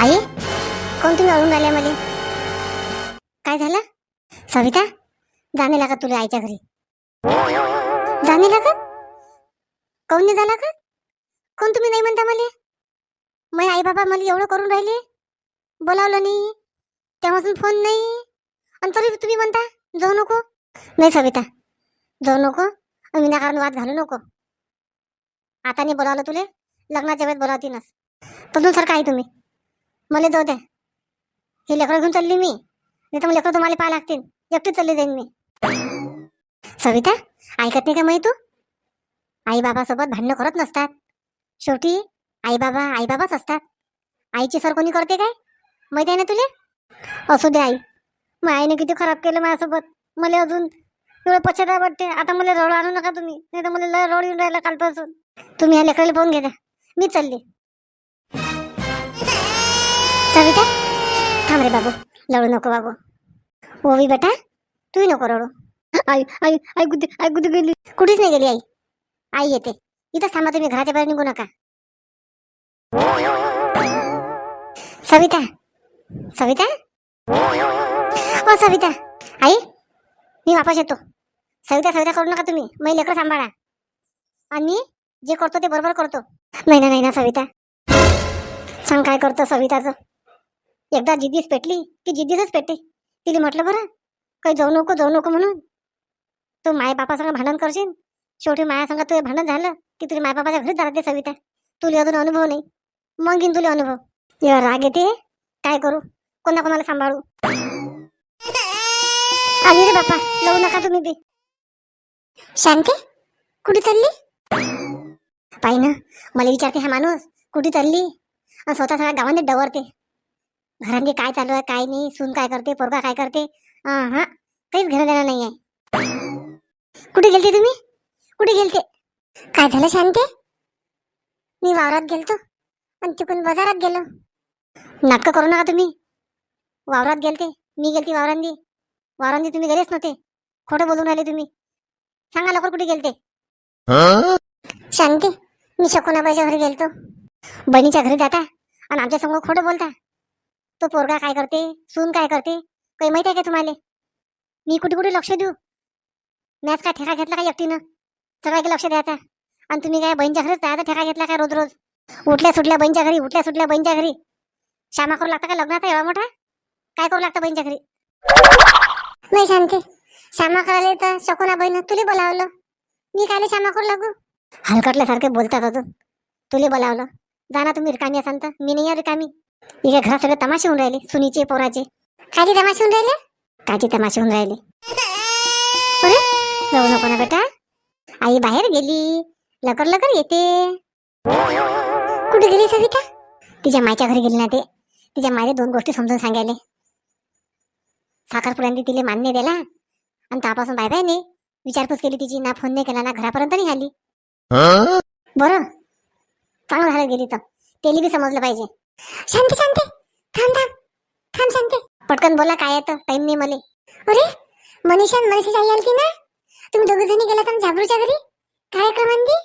आई कोणती राहून आले राहिल्या मला? काय झालं? सविता जाणे लागा तुला आईच्या घरी. जाणे लागा? कोण नाही झाला का? कोण तुम्ही नाही म्हणता मला? मग आई बाबा मला एवढं करून राहिले? बोलावलं नाही. तेव्हापासून फोन नाही. आणि तरी तुम्ही म्हणता जाऊ नको. नाही सविता जाऊ नको. आणि विनाकारण वाद घालू नको. आता नाही बोलावलं तुले. लग्नाच्या वेळेस बोलावतीनच तसून सारखं आहे तुम्ही. मला जाऊ द्या हे लेकरं घेऊन चालली मी. नाही तर मग लेकरं तुम्हाला पाहा लागतील. एकटीच चालली जाईन मी. सविता ऐकत नाही का माही तू? आई बाबासोबत भांडणं करत नसतात. शेवटी आई बाबा आई बाबाच असतात. आईची सर कोणी करते काय? माहिती आहे ना तुले? असू दे आई. मग आईने किती खराब केलं माझ्यासोबत. मला अजून एवढं पश्चाताप वाटते. आता मला रड आणू नका तुम्ही. नाही तर मला लय रड येऊन राहिला कालपासून. तुम्ही या लेकराला पाहून घेता मी चालली. सविता थांब रे बाबू लढू नको बाबू. ओवी बेटा तूही नको रडू. आई आई आई कुठे आई कुठे गेली? कुठेच नाही गेली आई. आई येते. इथंच थांबा तुम्ही घराच्या बाहेर निघू नका. सविता सविता हो सविता आई मी वापस येतो. सविता सविता करू नका तुम्ही. मी लेकर सांभाळा. आणि जे करतो ते बरोबर करतो. नाही ना नाही ना सविता सांग काय करतो सविताचं एकदा जिद्दीच पेटली की जिद्दीच पेटते. तिने म्हटलं बरं काही जाऊ नको जाऊ नको म्हणून. तू माय बापासंग भांडण करशील? शेवटी माया संग तुझे भांडण झालं की तुझ्या माय बापाच्या घरीच जाते सविता. तुला अजून अनुभव नाही. मग घेईन तुला अनुभव. या राग येते? काय करू? कोणा कोणाला सांभाळू? आली रे बापा लावू नका तुम्ही बी. शांती कुठे चालली? पाहि ना मला विचारते हा माणूस कुठे चालली? आणि स्वतः सगळ्या गावाने डवरते. घरांनी काय चालू आहे काय नाही सून काय करते पोरगा काय करते? हा काहीच घेणं देणं नाही आहे. कुठे गेलते तुम्ही? कुठे गेलते? काय झालं शांते? मी वावरात गेलतो आणि तिकडून बाजारात गेलो. नाटकं करू नका तुम्ही. वावरात गेलते मी गेलती वावरांनी. वावरांनी तुम्ही गेलेच नव्हते. खोटं बोलून राहिले तुम्ही. सांगा लवकर कुठे गेलते? शांती मी शकुनाबाईच्या घरी गेलतो. बहिणीच्या घरी जाता आणि आमच्यासमोर खोटं बोलता. तो पोरगा काय करते? सून काय करते? काही माहीत आहे का तुम्हाला? मी कुठे कुठे लक्ष देऊ? मॅच काय ठेका घेतला का एकटीनं? सगळ्या लक्ष द्यायचा आणि तुम्ही काय बहीणच्या घरीच जायचा ठेका घेतला काय रोज रोज? उठल्या सुटल्या बहीणच्या घरी उठल्या सुटल्या बहीणच्या घरी. श्यामा करू लागता का लग्नाचा एवढा मोठा? काय करू लागतं बहीणच्या घरी? नाही शांती. श्यामा करायला तर शकुना बहीण तुला बोलावलं. मी काय श्यामा करू लागू? हलकटल्यासारखे बोलतात अजून. तुले बोलावलं. जा ना तुम्ही रिकामी असाल तर. मी नाही रिकामी. इकडे घरात सगळे तमाशे होऊन राहिले सुनीचे पोराचे कायचे तमाशे होऊन राहिले कायचे तमाशे होऊन राहिले अरे जाऊ नको ना बेटा आई बाहेर गेली लवकर लवकर येते कुठे गेली सविता तिच्या मायच्या घरी गेली ना ते तिच्या मायने दोन गोष्टी समजून सांगायले साखरपुड्यांनी तिले मान्य दिला आणि त्यापासून बाय बाय नाही विचारपूस केली तिची ना फोन नाही केला ना घरापर्यंत नाही आली बरं चांगलं झालं गेली तर तेली बी समजलं पाहिजे शांती शांती. थांब थांब. थांब शांती. पटकन बोला काय येतं टाइम नाही मले. अरे मनीषा आणि मनीषाची आई आलती ना? तुम्ही दोघे जणी गेला तर झाबरूच्या घरी? काय क्रमांती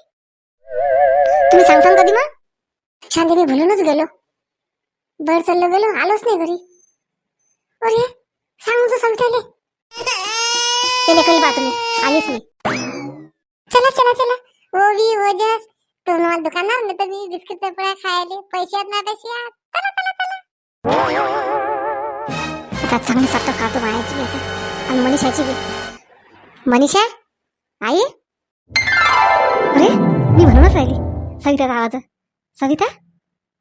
तुम्ही सांगसान कधी मग? शांती मी भुलूनच गेलो. बर चाललो गेलो. आलोच नाही घरी. अरे सांग तू सांगताले. ते लेखल पाहतो मी आलीच नाही. चला चला चला. ओवी ओजस तुम्हाला दुकानावर नाही तर मी बिस्किट पोळ्या खायले. पैसे आहेत ना पैसे आहेत. चला चला चला. आता चांगली सट्ट काढतो बाळाची आता. आणि मनीषाची बी. मनीषा? आई? अरे मी म्हणूनच राहिली. सविताचा आवाज सविता?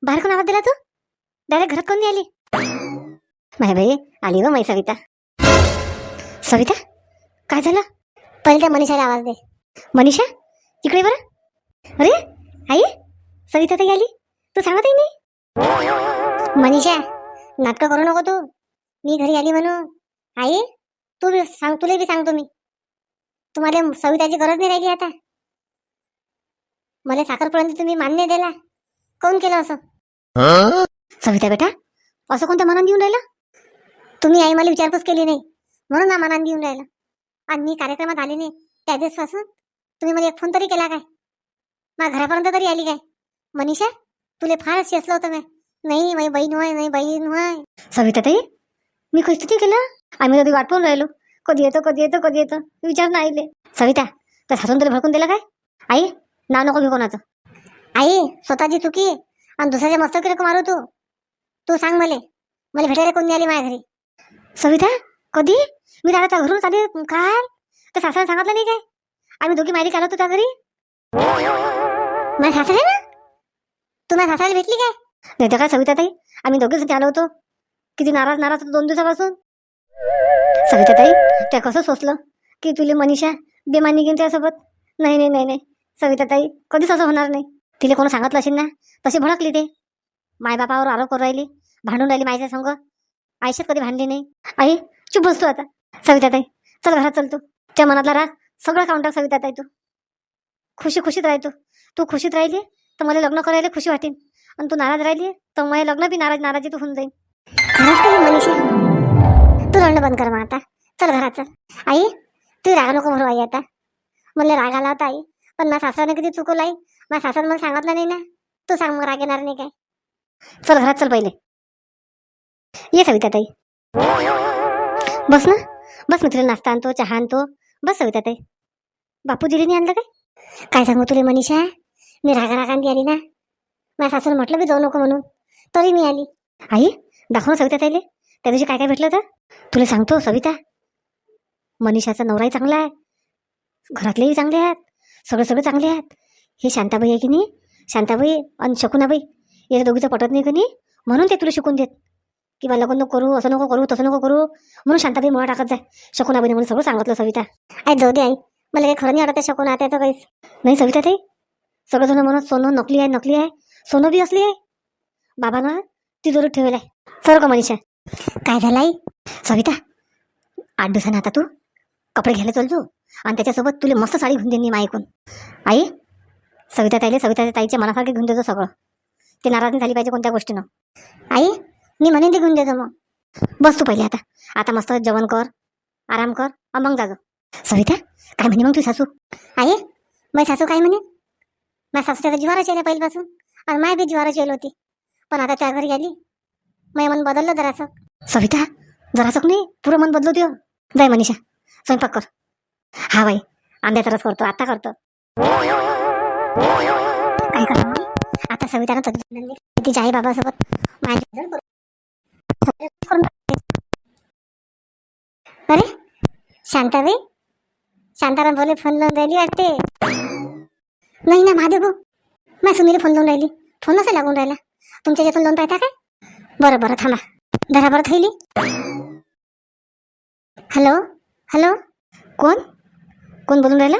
बाहेर कोण आवाज दिला तू? डायरेक्ट घरात कोण आली? माय बाई आली व माई सविता. सविता काय झालं? पहिले त्या मनीषाला आवाज दे. मनीषा इकडे बरं. अरे आई सविता ताई आली. तू सांगतही नाही मनीषा नाटकं करू नको तू. मी घरी आली म्हणून. आई तू बी सांग तुला बी सांगतो मी. तुम्हाला सविताची गरज नाही राहिली आता. मला साखरपर्यंत तुम्ही मान्य दिला. कोण केलं असं? सविता बेटा असं कोणत्या मनात देऊन राहिलं? तुम्ही आई मला विचारपूस केली नाही. म्हणून ना मनात देऊन राहिलं. आणि मी कार्यक्रमात आले नाही. त्या दिवसपासून तुम्ही मला एक फोन तरी केला काय? मग घरापर्यंत तरी आली काय? मनीषा तुले फार शेसलं होतं काय? नाही माझी बहीण होय नाही बहीण होय. सविता ताई मी कधी ते केलं? आम्ही कधी वाट पाहून राहिलो. कधी येतो कधी येतो कधी येतो. विचार नाही आले सविता तर सासून तुला भडकून दिलं काय? आई नाव नको घेऊ कोणाचं. आई स्वतःची चुकी आणि दुसऱ्याच्या मस्तकी नको मारू तू. तू सांग मला. मला भेटायला कोण आली माझ्या घरी? सविता कधी? मी दादा घरून आले काल? तर सासऱ्याने सांगितलं नाही काय? आम्ही दोघी मायरी होतो त्या घरी? माझ्या सासरे ना तू माझ्या सासऱ्याला भेटली काय? नाही तर काय सविता ताई आम्ही दोघेच आलो होतो. किती नाराज नाराज होतो दोन दिवसापासून. सविता ताई त्या कसं सोचलं की तुले मनीषा बेमानी घेऊन त्यासोबत? नाही नाही नाही नाही. सविता ताई कधीच असं होणार नाही. तिला कोण सांगितलं असेल ना तशी भडकली ते. मायबापावर आरोप करू राहिली भांडून राहिली मायच्या संग. आयुष्यात कधी भांडली नाही. आई चुप बसतो आता. सविता ताई चल घरात चल तू. त्या मनातला राग सगळं काउंटर सविता ताई तू. खुशी खुशीत राहतो तू. खुशीत राहिली तर मला लग्न करायला खुशी वाटेन आणि तू नाराज राहिली तर मला लग्न बी नाराज नाराजी तू होऊन जाईल. खरंच काही मनीषा तू रडणं बंद कर मग आता. चल घरात चल. आई तू राग नको भरू आई आता. मला राग आला होता आई पण माझ्या सासऱ्याने किती चुकवलं आई. माझ्या सासऱ्याने मला सांगितलं नाही ना. तू सांग मग राग येणार नाही काय. चल घरात चल पहिले. ये सविता ताई. बस ना. बस मित्र नाश्ता आणतो चहा आणतो. बस सविता ताई. बापू दिलीने आणलं काय? काय सांगू तुले मनीषा? मी रागा रागांदी आली ना. माझ्या सासून म्हटलं बी जाऊ नको म्हणून. तरी मी आली. आई दाखव ना सविता ताईले. त्या दिवशी काय काय भेटलं होतं? तुला सांगतो सविता. मनीषाचा नवराही चांगला आहे. घरातलेही चांगले आहेत. सगळे सगळे चांगले आहेत. हे शांताबाई आहे की नाही? शांताबाई आणि शकुनाबाई. या दोघीचं पटत नाही की नाही? म्हणून ते तुला शिकून देत. की बा लग्न नको करू असं नको करू तसं नको करू. म्हणून शांताबाई मला टाकत जाय. शकुनाबाईने म्हणून सगळं सांगितलं सविता. आई जाऊ दे आई. मला काही खरं नाही वाटत शकून. आता याचं काहीच. नाही सविता ते सगळेजण म्हणत सोनं नकली आहे नकली आहे. सोनं बी असली आहे. बाबानं तिजोरीत ठेवलं आहे. सर का मनीषा? काय झालं आई? सविता आठ दिवसानं आता तू कपडे घ्यायला चल चलजो आणि त्याच्यासोबत तुला मस्त साडी घेऊन देईन मी ऐकून आई सविता ताईले सविता ताईच्या मनासारखे घेऊन देतो सगळं. ते नाराज नाही झाली पाहिजे कोणत्या गोष्टीनं. आई मी म्हणेन ते घेऊन देतो मग. बस तू पहिले आता. आता मस्त जेवण कर आराम कर आणि मग जाजो सविता काय म्हणे मग तू सासू? आहे माझी सासू काय म्हणे? माझ्या सासू त्याला जिवाराची आल्या पहिल्यापासून आणि माय बी जिवाराची आली होती. पण आता त्या घरी गेली माझ्या मन बदललं जरासं. सविता जरासक नाही? पुरं मन बदलू देऊ जाय मनीषा स्वयंपाक कर. हा बाई आंब्याचा रस करतो आता करतो. काय करतो आता सवितानं तब्येत तिच्या आई बाबासोबत माझ्या करून अरे शांताबाई शांताराम बोले फोन लावून राहिली वाटते. नाही ना महादेव भाऊ. माझ्या सुनीला फोन लावून राहिली. फोन नसा लागून राहिला. तुमच्या यातून लावून पाहता काय? बरं बरं थांबा. धरा बरं थैली हॅलो हॅलो कोण? कोण बोलून राहिला?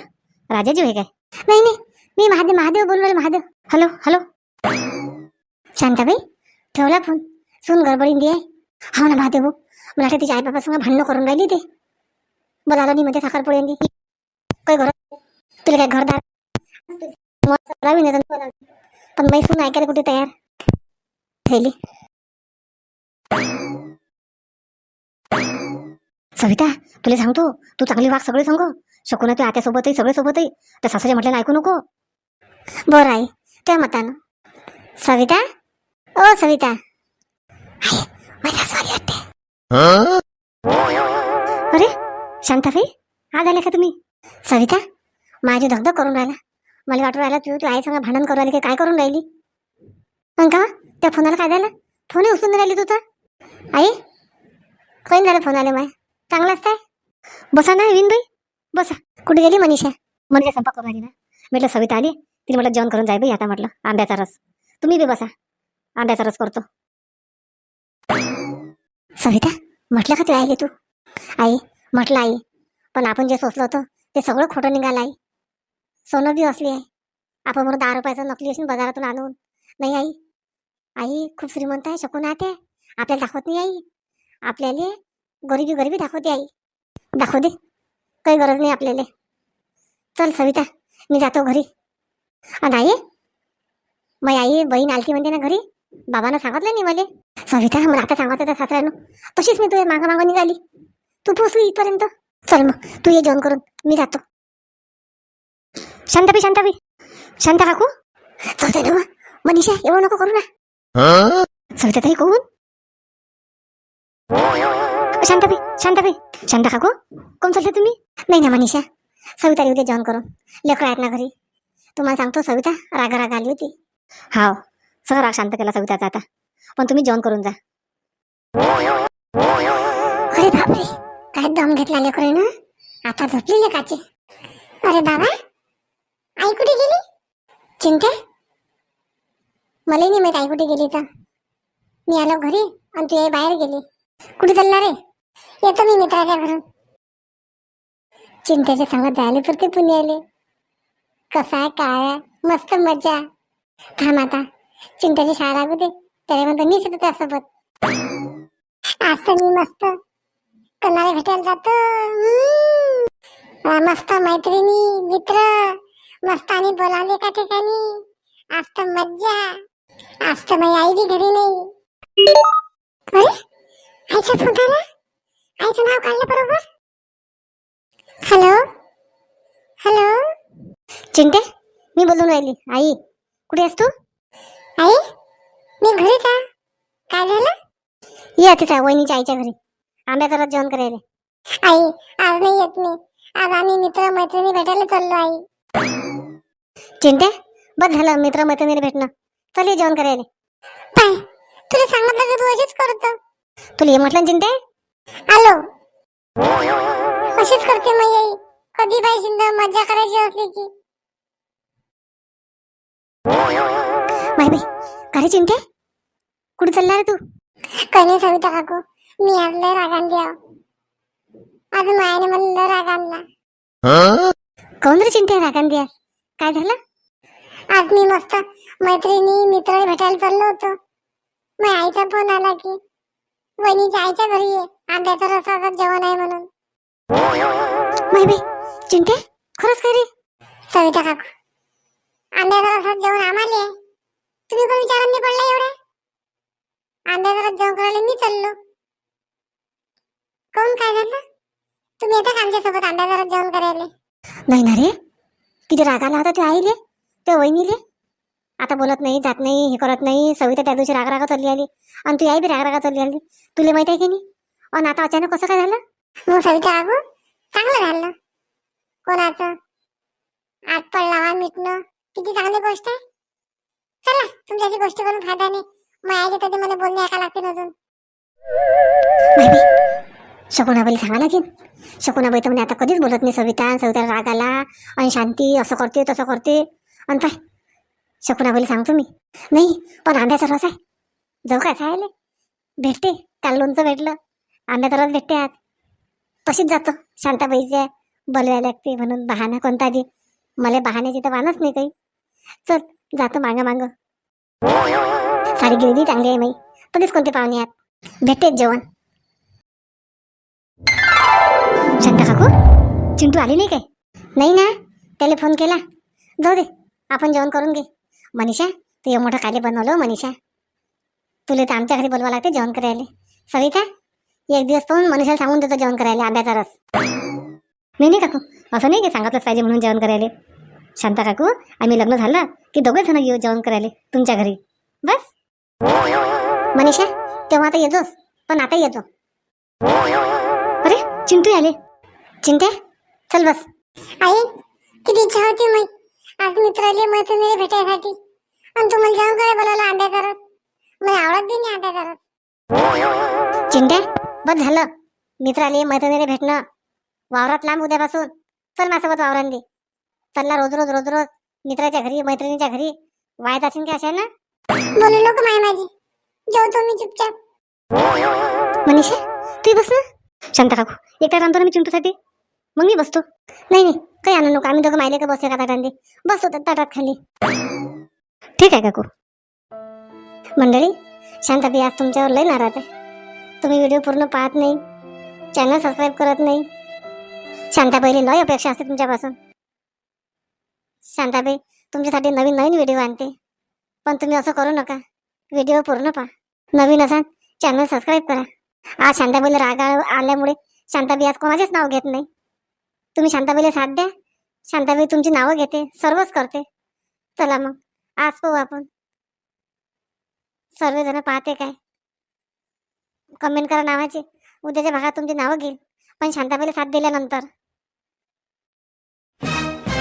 राजाजी होय काय? नाही नाही. मी महादेव महादेव बोलून राहिले महादेव. हॅलो हॅलो शांताबाई ठेवला फोन सून गडबडीन आहे. हो ना महादेव मला वाटतं तिच्या आईबापासंग भांडणं करून राहिली ते. बोलायला नाही मध्ये साखर काही घर तुला काय घरदार? तर. पण बाई सून ऐकायला कुठे तयार? ठेवली सविता तुला सांगतो तू चांगली वाग सगळे सांग. शकून तू आत्यासोबतही सगळे सोबतही. त्या सासऱ्या म्हटल्यानं ऐकू नको. बरं आहे त्या मतानं. सविता? ओ सविता. अरे शांताबाई आज आल्या का तुम्ही? सविता माझी धगधग करून राहिला. मला वाटून राहिला तू तू आई संग भांडण करून राहिली की काय करून राहिली? पण का त्या फोनाला काय झालं? फोन उचलून राहिली तू तर. आई काही नाही झालं फोन आले माय चांगलाच काय? बसा ना विनबाई बसा. कुठे गेली मनीषा? मनीषा स्वयंपाक करून आली ना. म्हटलं सविता आली. तिने म्हटलं जेवण करून जाय बाई आता म्हटलं. आंब्याचा रस. तुम्ही बी बसा. आंब्याचा रस करतो. सविता म्हटलं का तू आली तू? आई म्हटलं आई. पण आपण जे सोचलं होतं ते सगळं खोटं निघालं आई सोनं बी असली आहे. आपण म्हणून दहा रुपयाचं नकली असून बाजारातून आणून. नाही आई. आई खूप श्रीमंत आहे शकून आहे ते. आपल्याला दाखवत नाही आई. आपल्याला गरिबी गरिबी दाखवते आई. दाखव दे. काही गरज नाही आपल्याला. चल सविता मी जातो घरी. आणि आई मग आई बहीण आलती म्हणते ना घरी? बाबानं सांगितलं नाही मला? सविता मला आता सांगत होता सासऱ्यानं. तशीच मी तुझ्या मागं मागं निघाली. तू पोचली इथपर्यंत. चल मग तू ये जेवण करून मी जातो. शांताबाई शांताबाई. शांता काकू? चलते ना मग. मनीषा एवढं नको करू ना. सविताताई कोण? शांताबाई शांताबाई. शांता काकू कोण चालते तुम्ही? नाही ना मनीषा. सविता उद्या जेवण करून. लेकरं आहेत ना घरी. तुम्हाला सांगतो सविता रागा रागा आली होती. हाव सगळं राग शांत केला सविताचा आता. पण तुम्ही जेवण करून जा. अरे बापरे. काय दम घेतला लेकरं ना आता झोपली लेकाचे अरे बाबा आई कुठे गेली? चिंते? मलाही नाही माहीत आई कुठे गेली तर मी आलो घरी आणि तू बाहेर गेली. कुठे चालला रे? येतो मी मित्राच्या घरून. चिंतेच्या सांगत जायला पुरते पुण्याले. कसा आहे काय आहे? मस्त मजा थांब आता. चिंतेची शाळा लागू दे. तरी म्हणतो मीच येतो त्यासोबत. असं मी मस्त. कणाला भेटायला जातो. मस्त मैत्रिणी मित्र मस्त आणि बोलावले का ठिकाणी? आज तर मज्जा. आज तर माझी आई बी घरी नाही. अरे? आईचा फोन आला आईचं नाव काढलं बरोबर? हॅलो? हॅलो? चिंटे मी बोलून राहिली. आई कुठे आहेस तू? आई मी घरीच आहे. काय झालं? ये तिथं वहिनीच्या आईच्या घरी. आंब्याचा रस जेवण करायला आई आज नाही येत मी. आज आम्ही मित्र मैत्रिणी भेटायला चाललो आई चिंते बस झालं मित्र मैत्रिणी भेटणं. चल ये जेवण करायला पाय तुला सांगितलं की तू अशीच करतो? तुला ये म्हटलं ना चिंते आलो. अशीच करते मग आई. कधी पाहिजे मजा करायची असली की. रे चिंटे? कुठे चालला रे तू? कधी सविता काकू. मी आज लय राग आणली आहो. आज मायाने मला लय राग आणला. कोण रे चिंते राग आणली आज? काय झालं? आज मी मस्त मैत्रिणी मित्र भेटायला चाललो होतो. मग आईचा फोन आला की वहिनीच्या आईच्या घरी ये आंब्याचा रसाचं जेवण आहे म्हणून. बाई बाई चिंते खरंच काय रे? सविता काकू आंब्याचा रसाचं जेवण आम्हाला आहे. तुम्ही कोण विचारांनी पडला एवढ्या? आंब्याचा रस जेवण करायला मी चाललो. कोण काय झालं? तुम्ही येता का आमच्यासोबत रस जेवण करायला. नाही ना रे. किती राग आला होता ते आईले ते वहिनीले. आता बोलत नाही जात नाही हे करत नाही सविता त्या दिवशी राग चालली आली. आणि तू आई बी राग रागा चालली आली. तुला माहीत आहे की नाही? आणि आता अचानक कसं काय झालं? मग सविता रागू चांगलं झालं. कोणाचं? आत पडला मिटणं. किती चांगली गोष्ट आहे. चला तुमच्याशी गोष्ट करून फायदा नाही. मग आईचे कधी मला बोलणे ऐका लागते अजून. शकुनाबाई सांगा लागेल. शकुनाबाई तर म्हणे आता कधीच बोलत नाही सविता सविता राग आला आणि शांती असं करते तसं करते. आणि काय शकुनाबाईला सांगतो मी नाही पण आंब्याचा रस आहे. जाऊ काय सांगायला भेटते काल लोणचं भेटलं. आंब्याचा रस भेटते आज. तशीच जातो. शांताबाईचे बोलवायला लागते म्हणून बहाणा कोणता दे. मला बहाण्याची तर वानच नाही काही. चल जातो मांग मांग. साडी गिरवी चांगली आहे माई कधीच कोणते पाहुणे आहेत. भेटतेच जेवण. शांता काकू? चिंटू आली नाही काय? नाही ना. त्याला फोन केला. जाऊ दे. आपण जेवण करून घे. मनीषा तू एवढं मोठं काले बनवलं हो, मनीषा. तुला तर आमच्या घरी बोलवा लागते जेवण करायला. सविता एक दिवस पाहून मनीषाला सांगून देतो जेवण करायला आंब्याचा रस. नाही नाही काकू. असं नाही की सांगितलंच पाहिजे म्हणून जेवण करायला. शांता काकू आम्ही लग्न झालं की दोघे जण येऊ जेवण करायला तुमच्या घरी. बस. मनीषा तेव्हा आता येतोस पण आता येतो. अरे चिंटू आले. चिंटे चल बस. आई किती इच्छा होती मग. आज मित्राले मैत्रिणीला भेटायसाठी. आणि तुम्हाला जेवण करायला बोलावलं आंब्याचा रस मला आवडत बी नाही आंब्याचा रस चिंटे बस झालं. मित्राले मैत्रिणीला भेटणं. वावरात लांब उद्यापासून. चल माझ्यासोबत वावरान दे. चलला रोज रोज रोज रोज. मित्राच्या घरी मैत्रिणीच्या घरी. वायत असेल की अशा ना? बोलू नको माय माझी. जेवतो मी चुपचाप. मनीषा तू बस ना. शांता काकू एकटा रांधतो ना मी चिंटूसाठी? मग मी बसतो. नाही नाही काही आणू नको. आम्ही दोघं माहिले का बसतो का ताटांनी बसतो त्या ताटात खाली. ठीक आहे काकू. मंडळी शांताबाई आज तुमच्यावर लय नाराज आहे. तुम्ही व्हिडिओ पूर्ण पाहत नाही चॅनल सबस्क्राईब करत नाही. शांताबाईला लय अपेक्षा असते तुमच्यापासून. शांताबाई तुमच्यासाठी नवीन नवीन व्हिडिओ आणते. पण तुम्ही असं करू नका. व्हिडिओ पूर्ण पहा. नवीन असाल चॅनल सबस्क्राईब करा. आज शांताबाईला राग आल्यामुळे शांताबाई आज कोणाचेच नाव घेत नाही. तुम्ही शांताबाईला साथ द्या. शांताबाई तुमची नावं घेते सर्वच करते. चला मग आज पाहू आपण. सर्वजण पाहते काय. कमेंट करा नावाची. उद्याच्या भागात तुमची नावं घेईल. पण शांताबाईला साथ दिल्यानंतर.